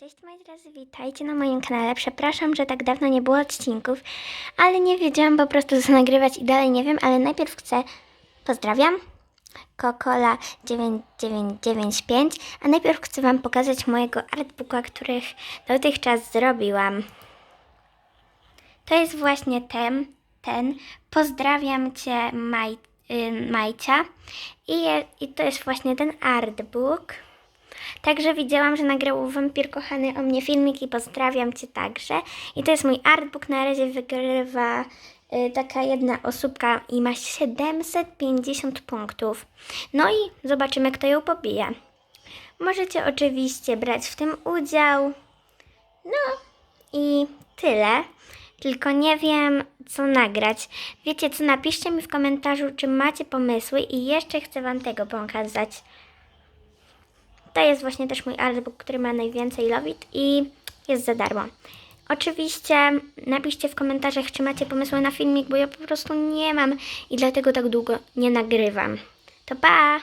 Cześć moi drodzy, witajcie na moim kanale. Przepraszam, że tak dawno nie było odcinków, ale nie wiedziałam po prostu co nagrywać i dalej nie wiem, ale najpierw chcę, pozdrawiam, Kokola 9995, a najpierw chcę Wam pokazać mojego artbooka, których dotychczas zrobiłam. To jest właśnie ten, ten. Pozdrawiam Cię, Maj, y, Majcia. I, je, I to jest właśnie ten artbook. Także widziałam, że nagrał wampir kochany o mnie filmik i pozdrawiam Cię także. I to jest mój artbook. Na razie wygrywa y, taka jedna osóbka i ma 750 punktów. No i zobaczymy, kto ją pobije. Możecie oczywiście brać w tym udział. No i tyle. Tylko nie wiem, co nagrać. Wiecie co? Napiszcie mi w komentarzu, czy macie pomysły i jeszcze chcę Wam tego pokazać. To jest właśnie też mój artbook, który ma najwięcej lovit i jest za darmo. Oczywiście napiszcie w komentarzach, czy macie pomysły na filmik, bo ja po prostu nie mam i dlatego tak długo nie nagrywam. To pa!